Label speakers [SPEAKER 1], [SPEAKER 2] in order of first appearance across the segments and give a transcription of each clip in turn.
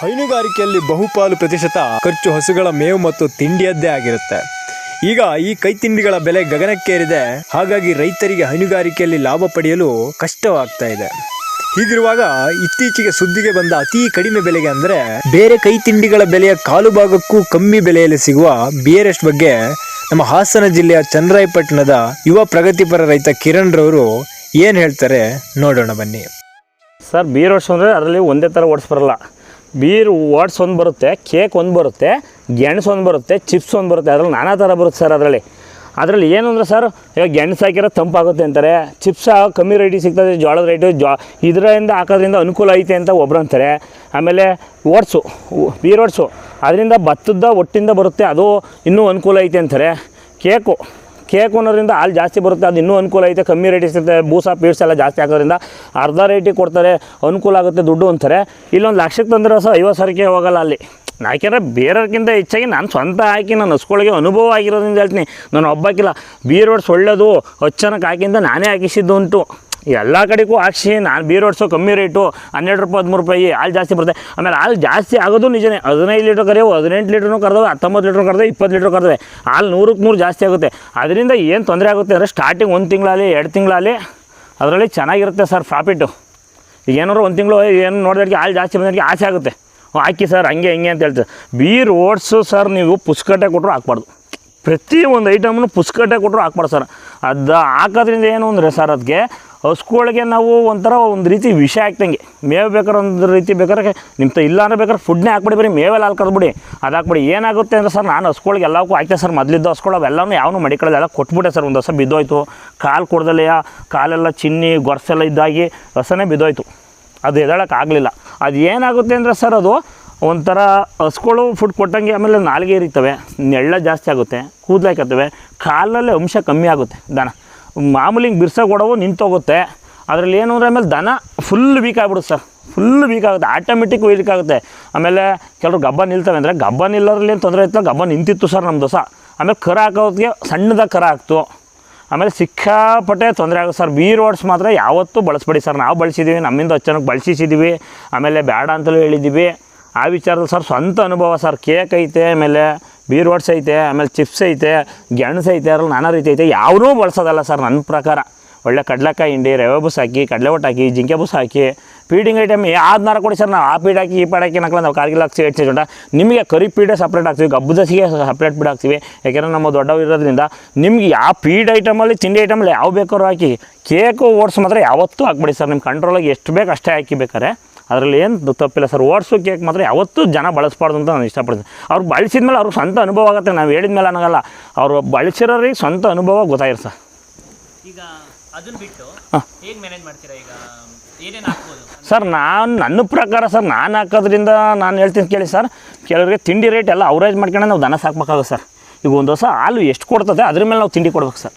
[SPEAKER 1] ಹೈನುಗಾರಿಕೆಯಲ್ಲಿ ಬಹುಪಾಲು ಪ್ರತಿಶತ ಖರ್ಚು ಹಸುಗಳ ಮೇವು ಮತ್ತು ತಿಂಡಿಯದ್ದೇ ಆಗಿರುತ್ತೆ. ಈಗ ಈ ಕೈ ತಿಂಡಿಗಳ ಬೆಲೆ ಗಗನಕ್ಕೇರಿದೆ. ಹಾಗಾಗಿ ರೈತರಿಗೆ ಹೈನುಗಾರಿಕೆಯಲ್ಲಿ ಲಾಭ ಪಡೆಯಲು ಕಷ್ಟವಾಗ್ತಾ ಇದೆ. ಹೀಗಿರುವಾಗ ಇತ್ತೀಚೆಗೆ ಸುದ್ದಿಗೆ ಬಂದ ಅತಿ ಕಡಿಮೆ ಬೆಲೆಗೆ ಅಂದರೆ ಬೇರೆ ಕೈ ತಿಂಡಿಗಳ ಬೆಲೆಯ ಕಾಲು ಭಾಗಕ್ಕೂ ಕಮ್ಮಿ ಬೆಲೆಯಲ್ಲಿ ಸಿಗುವ ಬಿಯರೆಸ್ಟ್ ಬಗ್ಗೆ ನಮ್ಮ ಹಾಸನ ಜಿಲ್ಲೆಯ ಚಂದ್ರಾಯಪಟ್ಟಣದ ಯುವ ಪ್ರಗತಿಪರ ರೈತ ಕಿರಣ್ ರವರು ಏನು ಹೇಳ್ತಾರೆ ನೋಡೋಣ ಬನ್ನಿ.
[SPEAKER 2] ಸರ್, ಬಿಯರ್ ಅಂದರೆ ಅದರಲ್ಲಿ ಒಂದೇ ಥರ ಓಟ್ಸ್ ಬರಲ್ಲ ಬೀರ್ ಓಟ್ಸ್ ಒಂದು ಬರುತ್ತೆ, ಕೇಕ್ ಒಂದು ಬರುತ್ತೆ, ಗೆಣಸು ಒಂದು ಬರುತ್ತೆ, ಚಿಪ್ಸ್ ಒಂದು ಬರುತ್ತೆ, ಅದರಲ್ಲಿ ನಾನಾ ಥರ ಬರುತ್ತೆ ಸರ್ ಅದರಲ್ಲಿ. ಅದರಲ್ಲಿ ಏನು ಅಂದರೆ ಸರ್, ಇವಾಗ ಗೆಣಸು ಹಾಕಿರೋ ತಂಪಾಗುತ್ತೆ ಅಂತಾರೆ, ಚಿಪ್ಸ್ ಕಮ್ಮಿ ರೇಟಿಗೆ ಸಿಗ್ತದೆ, ಜೋಳದ ರೇಟು ಜ್ವಾ ಇದರಿಂದ ಹಾಕೋದ್ರಿಂದ ಅನುಕೂಲ ಐತೆ ಅಂತ ಒಬ್ರು ಅಂತಾರೆ. ಆಮೇಲೆ ಓಟ್ಸು ಬೀರ್ ಓಟ್ಸು, ಅದರಿಂದ ಭತ್ತದ ಒಟ್ಟಿಂದ ಬರುತ್ತೆ, ಅದು ಇನ್ನೂ ಅನುಕೂಲ ಐತೆ ಅಂತಾರೆ. ಕೇಕು ಕೇಕ್ ಓನರಿಂದ ಹಾಲು ಜಾಸ್ತಿ ಬರುತ್ತೆ, ಅದು ಇನ್ನೂ ಅನುಕೂಲ ಐತೆ. ಕಮ್ಮಿ ರೇಟಿಗೆ ಸಿಗುತ್ತೆ ಬೂಸ, ಪೀಡ್ಸ್ ಎಲ್ಲ ಜಾಸ್ತಿ ಹಾಕೋದ್ರಿಂದ ಅರ್ಧ ರೇಟಿಗೆ ಕೊಡ್ತಾರೆ, ಅನುಕೂಲ ಆಗುತ್ತೆ ದುಡ್ಡು ಅಂತಾರೆ. ಇಲ್ಲೊಂದು ಲಕ್ಷಕ್ಕೆ ತಂದರೆ ಸಹ ಐವತ್ತು ಸಾವಿರಕ್ಕೆ ಹೋಗಲ್ಲ ಅಲ್ಲಿ. ಯಾಕೆಂದರೆ ಬೇರೆಯವ್ರಿಗಿಂತ ಹೆಚ್ಚಾಗಿ ನಾನು ಸ್ವಂತ ಹಾಕಿ ನಾನು ಹಸ್ಗಳಿಗೆ ಅನುಭವ ಆಗಿರೋದ್ರಿಂದ ಹೇಳ್ತೀನಿ. ನಾನು ಒಬ್ಬಾಕಿಲ್ಲ ಬೀರ್ ಓಟ್ಸ್ ಒಳ್ಳೆಯದು ಹಚ್ಚನಕ್ಕೆ ಹಾಕಿಂದ ನಾನೇ ಹಾಕಿಸಿದ್ದು ಉಂಟು. ಎಲ್ಲ ಕಡೆಗೂ ಹಾಕ್ಸಿ ನಾನು ಬೀರ್ ಓಡಿಸೋ ಕಮ್ಮಿ ರೇಟು ಹನ್ನೆರಡು ರೂಪಾಯಿ, ಹದಿಮೂರು ರೂಪಾಯಿ, ಹಾಲು ಜಾಸ್ತಿ ಬರುತ್ತೆ. ಆಮೇಲೆ ಹಾಲು ಜಾಸ್ತಿ ಆಗೋದು ನಿಜನೇ, ಹದಿನೈದು ಲೀಟ್ರ್ ಕರೆಯವು ಹದಿನೆಂಟು ಲೀಟ್ರೂ ಕರೆದವೆ, ಹತ್ತೊಂಬತ್ತು ಲೀಟ್ರ್ ಕರೆದವೆ, ಇಪ್ಪತ್ತು ಲೀಟ್ರ್ ಕರೆದವೆ. ಹಾಲು ನೂರಕ್ಕೆ ನೂರು ಜಾಸ್ತಿ ಆಗುತ್ತೆ. ಅದರಿಂದ ಏನು ತೊಂದರೆ ಆಗುತ್ತೆ ಅಂದರೆ ಸ್ಟಾರ್ಟಿಂಗ್ ಒಂದು ತಿಂಗಳಲ್ಲಿ, ಎರಡು ತಿಂಗಳಲ್ಲಿ ಅದರಲ್ಲಿ ಚೆನ್ನಾಗಿರುತ್ತೆ ಸರ್ ಪ್ರಾಫಿಟ್ಟು ಈಗ ಏನಾದ್ರು ಒಂದು ತಿಂಗಳು ಏನು ನೋಡಿದಕ್ಕೆ ಹಾಲು ಜಾಸ್ತಿ ಬಂದಕ್ಕೆ ಆಸೆ ಆಗುತ್ತೆ. ಹಾಕಿ ಸರ್ ಹಂಗೆ, ಹಿಂಗೆ ಅಂತ ಹೇಳ್ತಾರೆ. ಬೀರ್ ಓಟ್ಸು ಸರ್ ನೀವು ಪುಸ್ಕಟ್ಟೆ ಕೊಟ್ಟರು ಹಾಕ್ಬಾರ್ದು. ಪ್ರತಿ ಒಂದು ಐಟಮ್ನು ಪುಸ್ಕಟ್ಟೆ ಕೊಟ್ಟರು ಹಾಕ್ಬಾರ್ದು ಸರ್ ಅದು ಹಾಕೋದ್ರಿಂದ ಏನು ಅಂದರೆ ಸರ್ ಅದಕ್ಕೆ ಹಸ್ಗಳಿಗೆ ನಾವು ಒಂಥರ ಒಂದು ರೀತಿ ವಿಷ ಹಾಕ್ದಂಗೆ. ಮೇವು ಬೇಕಾದ್ರೆ ಒಂದು ರೀತಿ ಬೇಕಾದ್ರೆ ನಿಮ್ಮ ಇಲ್ಲ ಅಂದ್ರೆ ಬೇಕಾದ್ರೆ ಫುಡ್ನೇ ಹಾಕ್ಬಿಡಿ ಬರೀ ಮೇವೆಲ್ಲ ಬಿಡಿ ಅದು ಹಾಕ್ಬಿಡಿ. ಏನಾಗುತ್ತೆ ಅಂದರೆ ಸರ್, ನಾನು ಹಸ್ಗಳಿಗೆ ಎಲ್ಲಕ್ಕೂ ಹಾಕ್ತೆ ಸರ್. ಮೊದಲಿದ್ದು ಹಸ್ಗಳು ಅವೆಲ್ಲನೂ ಯಾವನು ಮಡಿಕೊಳ್ಳೋದೆಲ್ಲ ಕೊಟ್ಬಿಟ್ಟೆ ಸರ್. ಒಂದು ಹೊಸ ಬಿದ್ದೋಯ್ತು. ಕಾಲು ಕೊಡ್ದಲೆಯ ಕಾಲೆಲ್ಲ ಚಿನ್ನಿ, ಗೊರ್ಸೆಲ್ಲ ಇದ್ದಾಗಿ ಹಸನೇ ಬಿದ್ದೋಯ್ತು. ಅದು ಆಗಲಿಲ್ಲ. ಅದು ಏನಾಗುತ್ತೆ ಅಂದರೆ ಸರ್, ಅದು ಒಂಥರ ಹಸ್ಗಳು ಫುಡ್ ಕೊಟ್ಟಂಗೆ ಆಮೇಲೆ ನಾಲಿಗೆ ಇರಿತವೆ ನೆಳ್ಳ ಜಾಸ್ತಿ ಆಗುತ್ತೆ. ಕೂದಲಾಕತ್ತವೆ ಕಾಲಲ್ಲೇ ಅಂಶ ಕಮ್ಮಿ ಆಗುತ್ತೆ ದನ. ಮಾಮೂಲಿ ಬಿರ್ಸೋಕೆ ಬಿರ್ಸ ಕೊಡವು ನಿಂತೋಗುತ್ತೆ. ಅದರಲ್ಲಿ ಏನು ಅಂದರೆ ಆಮೇಲೆ ದನ ಫುಲ್ ವೀಕ್ ಆಗ್ಬಿಡುತ್ತೆ ಸರ್. ಫುಲ್ ವೀಕ್ ಆಗುತ್ತೆ ಆಟೋಮೆಟಿಕ್ ವೀಕ್ ಆಗುತ್ತೆ ಆಮೇಲೆ ಕೆಲವರು ಗಬ್ಬ ನಿಲ್ತವೆ ಅಂದರೆ ಗಬ್ಬ ನಿಲ್ಲೋದ್ರಲ್ಲಿ ಏನು ತೊಂದರೆ ಇತ್ತು ಗಬ್ಬ ನಿಂತಿತ್ತು ಸರ್ ನಮ್ಮ ದೋಸ ಆಮೇಲೆ ಕರ ಹಾಕೋದಕ್ಕೆ ಸಣ್ಣದಾಗಿ ಕರ ಹಾಕ್ತು ಆಮೇಲೆ ಸಿಕ್ಕಾಪಟ್ಟೆ ತೊಂದರೆ ಆಗುತ್ತೆ ಸರ್. ಬೀರ್ ವರ್ಡ್ಸ್ ಮಾತ್ರ ಯಾವತ್ತೂ ಬಳಸ್ಬೇಡಿ ಸರ್. ನಾವು ಬಳಸಿದ್ದೀವಿ ನಮ್ಮಿಂದ ಅಚ್ಚನಕ್ಕೆ ಬಳಸಿಸಿದ್ದೀವಿ ಆಮೇಲೆ ಬೇಡ ಅಂತಲೂ ಹೇಳಿದ್ದೀವಿ ಆ ವಿಚಾರದಲ್ಲಿ ಸರ್ ಸ್ವಂತ ಅನುಭವ ಸರ್. ಕೇಕ್ ಐತೆ, ಆಮೇಲೆ ಬೀರ್ ಓಟ್ಸ್ ಐತೆ ಆಮೇಲೆ ಚಿಪ್ಸ್ ಐತೆ ಗೆಣಸು ಐತೆ ಅದ್ರಲ್ಲಿ ನಾನಾ ರೀತಿ ಐತೆ. ಯಾವನೂ ಬಳಸೋದಲ್ಲ ಸರ್ ನನ್ನ ಪ್ರಕಾರ. ಒಳ್ಳೆ ಕಡಲೆಕಾಯಿ ಹಿಂಡಿ, ರವೆ ಬುಸ್ ಹಾಕಿ ಕಡಲೆ ಒಟ್ಟು ಹಾಕಿ, ಜಿಂಕೆ ಬುಸ್ ಹಾಕಿ ಫೀಡಿಂಗ್ ಐಟಮ್ ಯಾವ್ದಾರ ಕೊಡಿ ಸರ್ ನಾವು. ಆ ಪೀಡ್ ಹಾಕಿ, ಈ ಪೀಡ್ ಹಾಕಿ ನಾವು ಕಾರ್ಗಿಲ್ ಹಾಕ್ಸಿ ಜೊಂಡ ನಿಮಗೆ ಕರಿ ಪೀಡೆ ಸಪ್ರೇಟ್ ಹಾಕ್ತೀವಿ ಗಬ್ಬದಸಿಗೆ ಸಪ್ರೇಟ್ ಪೀಡ್ ಹಾಕ್ತೀವಿ ಯಾಕೆಂದರೆ ನಮ್ಮ ದೊಡ್ಡವ್ರು ಇರೋದ್ರಿಂದ ನಿಮ್ಗೆ ಯಾವ ಪೀಡ್ ಐಟಮಲ್ಲಿ ತಿಂಡಿ ಐಟಮಲ್ಲಿ ಯಾವ ಬೇಕಾದ್ರೂ ಹಾಕಿ ಕೇಕು ಓಟ್ಸ್ ಮಾತ್ರ ಯಾವತ್ತೂ ಹಾಕ್ಬಿಡಿ ಸರ್. ನಿಮ್ಮ ಕಂಟ್ರೋಲಾಗಿ ಎಷ್ಟು ಬೇಕು ಅಷ್ಟೇ ಹಾಕಿ ಬೇಕಾರೆ ಅದರಲ್ಲಿ ಏನು ತಪ್ಪಿಲ್ಲ ಸರ್ ಓಟ್ಸು ಕೇಕ್ ಮಾತ್ರ ಯಾವತ್ತೂ ಜನ ಬಳಸಬಾರ್ದು ಅಂತ ನಾನು ಇಷ್ಟಪಡ್ತೀನಿ. ಅವ್ರು ಬಳಸಿದ್ಮೇಲೆ ಅವ್ರಿಗೆ ಸ್ವಂತ ಅನುಭವ ಆಗುತ್ತೆ ನಾವು ಹೇಳಿದ ಮೇಲೆ ಅನ್ನೋಲ್ಲ ಅವರು ಬಳಸಿರೋರಿಗೆ ಸ್ವಂತ ಅನುಭವ ಗೊತ್ತಾಗಿರುತ್ತೆ ಸರ್.
[SPEAKER 3] ಈಗ ಅದನ್ನ ಬಿಟ್ಟು ಹೇಗೆ ಮ್ಯಾನೇಜ್ ಮಾಡ್ತೀರಾ ಈಗ?
[SPEAKER 2] ಸರ್ ನಾನು ನನ್ನ ಪ್ರಕಾರ ಸರ್ ನಾನು ಹಾಕೋದ್ರಿಂದ ನಾನು ಹೇಳ್ತೀನಿ ಕೇಳಿ ಸರ್. ಕೆಲವರಿಗೆ ತಿಂಡಿ ರೇಟ್ ಎಲ್ಲ ಅವರೇಜ್ ಮಾಡ್ಕೊಂಡು ನಾವು ದನ ಸಾಕ್ಬೇಕಾಗುತ್ತೆ ಸರ್. ಈಗ ಒಂದು ಹೊಸ ಹಾಲು ಎಷ್ಟು ಕೊಡ್ತದೆ ಅದ್ರ ಮೇಲೆ ನಾವು ತಿಂಡಿ ಕೊಡ್ಬೇಕು ಸರ್.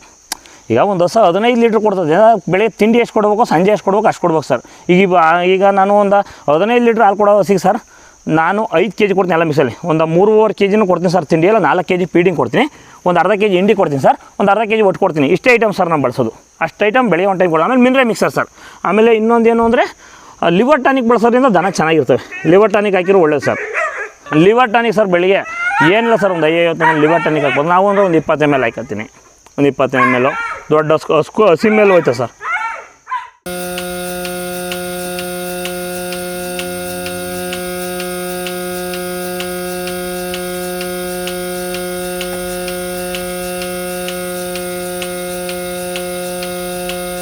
[SPEAKER 2] ಈಗ ಒಂದು ಹೊಸ ಹದಿನೈದು ಲೀಟ್ರ್ ಕೊಡ್ತದೆ. ಬೆಳಗ್ಗೆ ತಿಂಡಿ ಎಷ್ಟು ಕೊಡ್ಬೇಕು, ಸಂಜೆ ಎಷ್ಟು ಕೊಡ್ಬೇಕು, ಅಷ್ಟು ಕೊಡ್ಬೇಕು ಸರ್ ಈಗ ಈಗ ನಾನು ಒಂದು ಹದಿನೈದು ಲೀಟ್ರ್ ಹಾಲು ಕೊಡೋ ಸಿಗ ಸರ್ ನಾನು ಐದು ಕೆ ಜಿ ಕೊಡ್ತೀನಿ ಎಲ್ಲ ಮಿಸಲಿ ಒಂದು ಮೂರುವರೆ ಕೆ ಜಿನೂ ಕೊಡ್ತೀನಿ ಸರ್ ತಿಂಡಿ ಎಲ್ಲ, ನಾಲ್ಕು ಕೆ ಜಿ ಫೀಡಿಂಗ್ ಕೊಡ್ತೀನಿ. ಒಂದು ಅರ್ಧ ಕೆ ಜಿ ಹಿಂಡಿ ಕೊಡ್ತೀನಿ ಸರ್ ಒಂದು ಅರ್ಧ ಕೆ ಜಿ ಒಟ್ಟು ಕೊಡ್ತೀನಿ. ಇಷ್ಟೇ ಐಟಮ್ ಸರ್ ನಾನು ಬಳಸೋದು. ಅಷ್ಟು ಐಟಮ್ ಬೆಳೆ ಒಂದು ಟೈಮ್ ಕೊಡೋದು ಆಮೇಲೆ ಮಿನರಲ್ ಮಿಕ್ಸರ್ ಸರ್ ಆಮೇಲೆ ಇನ್ನೊಂದು ಏನು ಅಂದರೆ ಲಿವರ್ ಟಾನಿಕ್ ಬಳಸೋದ್ರಿಂದ ದನ ಚೆನ್ನಾಗಿರ್ತವೆ. ಲಿವರ್ ಟಾನಿಕ್ ಹಾಕಿರೋ ಒಳ್ಳೇದು ಸರ್ ಲಿವರ್ ಟಾನಿಕ್ ಸರ್ ಬೆಳಿಗ್ಗೆ ಏನಿಲ್ಲ ಸರ್ ಒಂದು ಐವತ್ತು ಲಿವರ್ ಟಾನಿಕ್ ಹಾಕ್ಬೋದು. ನಾವು ಅಂದರೆ ಒಂದು ಇಪ್ಪತ್ತು ಎಂ ಎಲ್ ಹಾಕತ್ತೀನಿ. ಒಂದು ಇಪ್ಪತ್ತು ಎಂ ಎಲ್ ದೊಡ್ಡ ಹಸ್ಕು ಹಸ್ಕು ಹಸಿ ಮೇಲೆ ಹೋಯ್ತಾ ಸರ್?